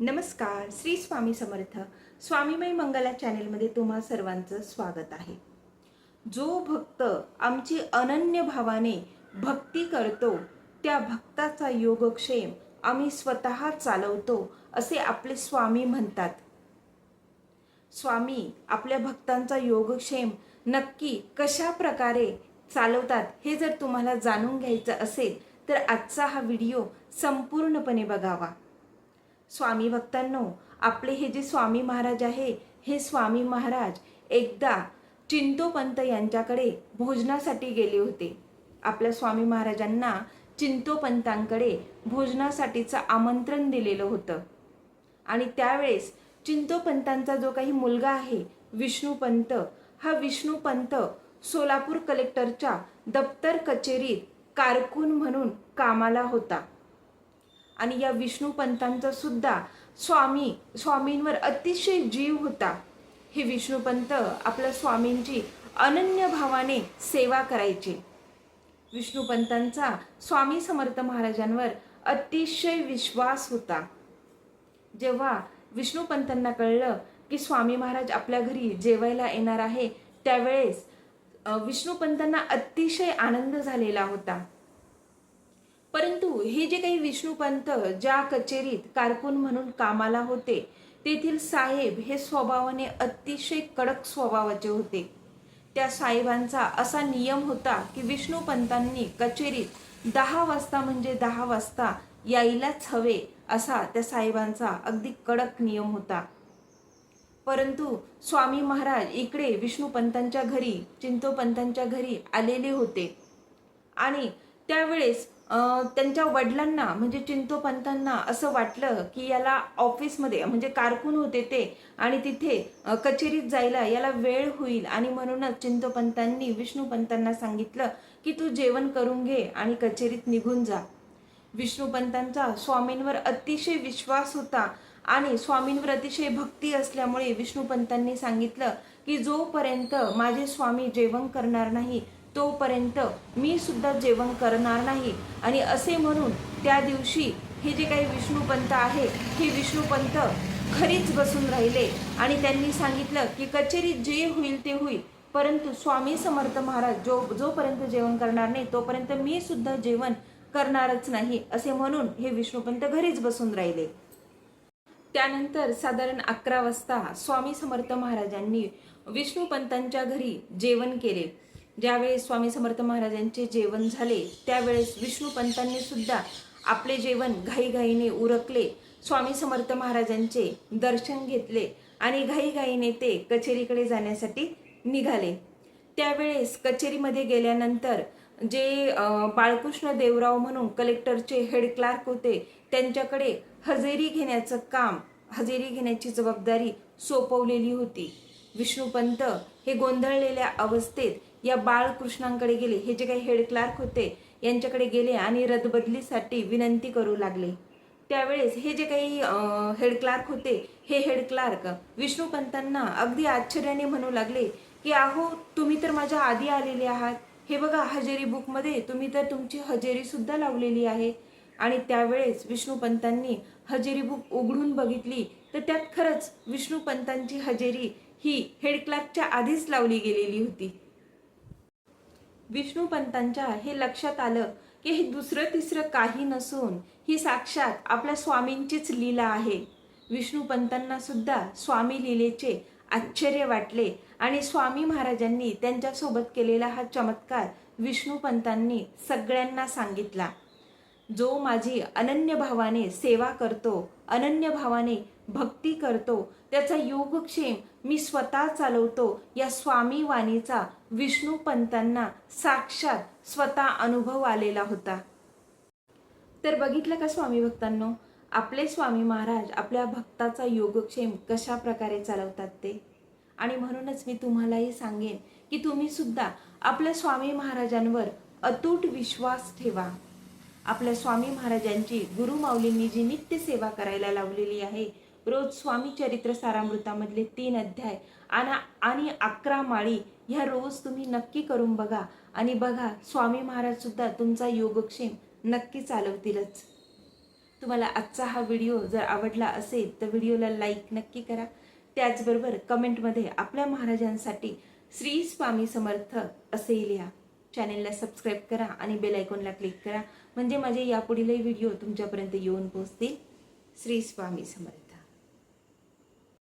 नमस्कार श्री स्वामी समर्थ. स्वामीमय मंगला चॅनेलमध्ये तुम्हा सर्वांचं स्वागत आहे. जो भक्त आमची अनन्य भावाने भक्ती करतो त्या भक्ताचा योगक्षेम आम्ही स्वतः चालवतो असे आपले स्वामी म्हणतात. स्वामी आपल्या भक्तांचा योगक्षेम नक्की कशा प्रकारे चालवतात हे जर तुम्हाला जाणून घ्यायचं असेल तर आजचा हा व्हिडिओ संपूर्णपणे बघावा. स्वामी भक्तांनो आपले हे जे स्वामी महाराज आहे हे स्वामी महाराज एकदा चिंतोपंत यांच्याकडे भोजनासाठी गेले होते. आपल्या स्वामी महाराजांना चिंतोपंतांकडे भोजनासाठीचं आमंत्रण दिलेलं होतं. आणि त्यावेळेस चिंतोपंतांचा जो काही मुलगा आहे विष्णूपंत हा विष्णूपंत सोलापूर कलेक्टरच्या दप्तर कचेरीत कारकून म्हणून कामाला होता. आणि या विष्णूपंतांचा सुद्धा स्वामी स्वामींवर अतिशय जीव होता. हे विष्णूपंत आपल्या स्वामींची अनन्य भावाने सेवा करायचे. विष्णूपंतांचा स्वामी समर्थ महाराजांवर अतिशय विश्वास होता. जेव्हा विष्णूपंतांना कळलं की स्वामी महाराज आपल्या घरी जेवायला येणार आहे त्यावेळेस विष्णूपंतांना अतिशय आनंद झालेला होता. परंतु हे जे काही विष्णूपंत ज्या कचेरीत कारकून म्हणून कामाला होते तेथील साहेब हे स्वभावाने अतिशय कडक स्वभावाचे होते. त्या साहेबांचा असा नियम होता की विष्णूपंतांनी कचेरीत दहा वाजता म्हणजे दहा वाजता यायलाच हवे असा त्या साहेबांचा अगदी कडक नियम होता. परंतु स्वामी महाराज इकडे विष्णूपंतांच्या घरी चिंतोपंतांच्या घरी आलेले होते. आणि त्यावेळेस त्यांच्या वडिलांना म्हणजे चिंतोपंतांना असं वाटलं की याला ऑफिसमध्ये म्हणजे कारकून होते ते आणि तिथे कचेरीत जायला याला वेळ होईल आणि म्हणूनच चिंतोपंतांनी विष्णूपंतांना सांगितलं की तू जेवण करून घे आणि कचेरीत निघून जा. विष्णूपंतांचा स्वामींवर अतिशय विश्वास होता आणि स्वामींवर अतिशय भक्ती असल्यामुळे विष्णूपंतांनी सांगितलं की जोपर्यंत माझे स्वामी जेवण करणार नाही तोपर्यंत मी सुद्धा जेवण करणार नाही. आणि असे म्हणून त्या दिवशी हे जे काही विष्णूपंत आहे हे विष्णूपंत घरीच बसून राहिले. आणि त्यांनी सांगितलं की कचेरीत जे होईल ते होईल. परंतु स्वामी समर्थ महाराज जो जोपर्यंत जेवण करणार नाही तोपर्यंत मी सुद्धा जेवण करणारच नाही असे म्हणून हे विष्णूपंत घरीच बसून राहिले. त्यानंतर साधारण अकरा वाजता स्वामी समर्थ महाराजांनी विष्णूपंतांच्या घरी जेवण केले. ज्यावेळेस स्वामी समर्थ महाराजांचे जेवण झाले त्यावेळेस विष्णूपंतांनी सुद्धा आपले जेवण घाईघाईने उरकले. स्वामी समर्थ महाराजांचे दर्शन घेतले आणि घाईघाईने ते कचेरीकडे जाण्यासाठी निघाले. त्यावेळेस कचेरीमध्ये गेल्यानंतर जे बाळकृष्ण देवराव म्हणून कलेक्टरचे हेड क्लार्क होते त्यांच्याकडे हजेरी घेण्याचं काम हजेरी घेण्याची जबाबदारी सोपवलेली होती. विष्णुपंत हे गोंधळलेल्या अवस्थेत या बाळकृष्णांकडे गेले. हे जे काही हेड क्लार्क होते यांच्याकडे गेले आणि रदबदलीसाठी विनंती करू लागले. त्यावेळेस हे जे काही हेड क्लार्क होते हे हेड क्लार्क विष्णूपंतांना अगदी आश्चर्याने म्हणू लागले की अहो तुम्ही तर माझ्या आधी आलेले आहात. हे बघा हजेरी बुकमध्ये तुम्ही तर तुमची हजेरीसुद्धा लावलेली आहे. आणि त्यावेळेस विष्णूपंतांनी हजेरी बुक उघडून बघितली. तर त्यात खरंच विष्णूपंतांची हजेरी ही हेड क्लार्कच्या आधीच लावली गेलेली होती. विष्णूपंतांच्या हे लक्षात आलं की हे दुसरं तिसरं काही नसून ही साक्षात आपल्या स्वामींचीच लीला आहे. विष्णूपंतांना सुद्धा स्वामी लीलेचे आश्चर्य वाटले आणि स्वामी महाराजांनी त्यांच्यासोबत केलेला हा चमत्कार विष्णूपंतांनी सगळ्यांना सांगितला. जो माझी अनन्य भावाने सेवा करतो अनन्य भावाने भक्ती करतो त्याचा योगक्षेम मी स्वतः चालवतो या स्वामी वाणीचा विष्णू पंतांना साक्षात स्वतः अनुभव आलेला होता. तर बघितलं का स्वामी भक्तांनो? आपले स्वामी महाराज आपल्या भक्ताचा योगक्षेम कशा प्रकारे चालवतात ते? आणि म्हणूनच मी तुम्हालाही सांगेन की तुम्ही सुद्धा आपल्या स्वामी महाराजांवर अतूट विश्वास ठेवा. आपल्या स्वामी महाराजांची गुरुमाऊलींनी जी नित्य सेवा करायला लावलेली आहे रोज स्वामी चरित्र सारामृतामधले तीन अध्याय आणि आणि अकरा माळी ह्या रोज तुम्ही नक्की करून बघा. आणि बघा स्वामी महाराजसुद्धा तुमचा योगक्षेम नक्की चालवतीलच. तुम्हाला आजचा हा व्हिडिओ जर आवडला असेल तर व्हिडिओला लाईक नक्की करा. त्याचबरोबर कमेंटमध्ये आपल्या महाराजांसाठी श्री स्वामी समर्थ असे लिहा. चॅनेलला सबस्क्राईब करा आणि बेल आयकॉनला क्लिक करा. म्हणजे माझे यापुढीलही व्हिडिओ तुमच्यापर्यंत येऊन पोहोचतील. श्री स्वामी समर्थ.